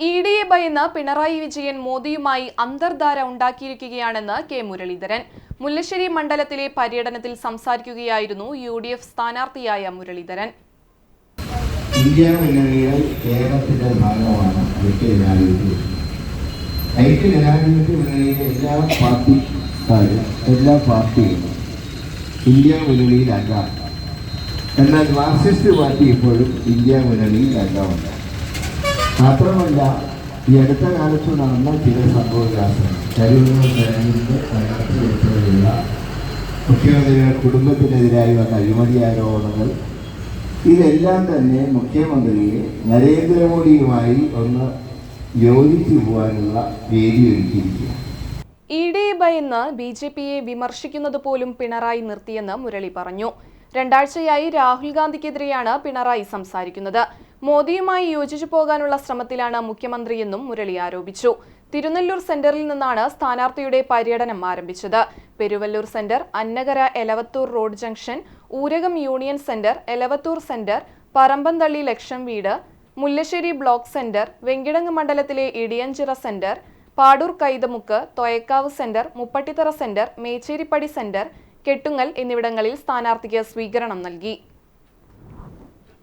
E D എ ഭയന്ന് പിണറായി വിജയൻ മോദിയുമായി അന്തർധാര ഉണ്ടാക്കിയിരിക്കുകയാണെന്ന് കെ മുരളീധരൻ. മുല്ലശ്ശേരി മണ്ഡലത്തിലെ പര്യടനത്തിൽ സംസാരിക്കുകയായിരുന്നു യു ഡി എഫ് സ്ഥാനാർത്ഥിയായ മുരളീധരൻ. ഇന്ത്യ മുന്നണികൾ കേരളത്തിന്റെ ഭാഗമാണ് എല്ലാ ഇന്ത്യ എന്നാൽ മാർക്സിസ്റ്റ് പാർട്ടി ഇപ്പോഴും ഇന്ത്യ മുന്നണിയിൽ അംഗമല്ല മാത്രമല്ല ഈ അടുത്ത കാലത്ത് നടന്ന ചില സംഭവവികാസങ്ങൾ ഉൾപ്പെടെയുള്ള മുഖ്യമന്ത്രിയുടെ കുടുംബത്തിനെതിരായി വന്ന അഴിമതി ആരോപണങ്ങൾ ഇതെല്ലാം തന്നെ മുഖ്യമന്ത്രിയെ നരേന്ദ്രമോദിയുമായി ഒന്ന് യോജിച്ചു പോകാനുള്ള വേദി ഒരുക്കിയിരിക്കുക ഇ ഡിയെ ഭയന്ന് ബി ജെ പിയെ വിമർശിക്കുന്നത് പോലും പിണറായി നിർത്തിയെന്ന് മുരളി പറഞ്ഞു. രണ്ടാഴ്ചയായി രാഹുൽ ഗാന്ധിക്കെതിരെയാണ് പിണറായി സംസാരിക്കുന്നത്. മോദിയുമായി യോജിച്ചു പോകാനുള്ള ശ്രമത്തിലാണ് മുഖ്യമന്ത്രിയെന്നും മുരളി ആരോപിച്ചു. തിരുനെല്ലൂർ സെന്ററിൽ നിന്നാണ് സ്ഥാനാർത്ഥിയുടെ പര്യടനം ആരംഭിച്ചത്. Peruvallur centre Annakara Elavathur road junction Oorakam union centre Elavathur centre Parampanthalli ലക്ഷം വീട് മുല്ലശ്ശേരി ബ്ലോക്ക് സെന്റർ വെങ്കിടങ്ങ് മണ്ഡലത്തിലെ Idiyanchira centre Padoor Kaithamukku Thoyakkavu centre Muppattithara centre Mecheripadi centre Kettungal എന്നിവിടങ്ങളിൽ സ്ഥാനാർത്ഥിക്ക് സ്വീകരണം നൽകി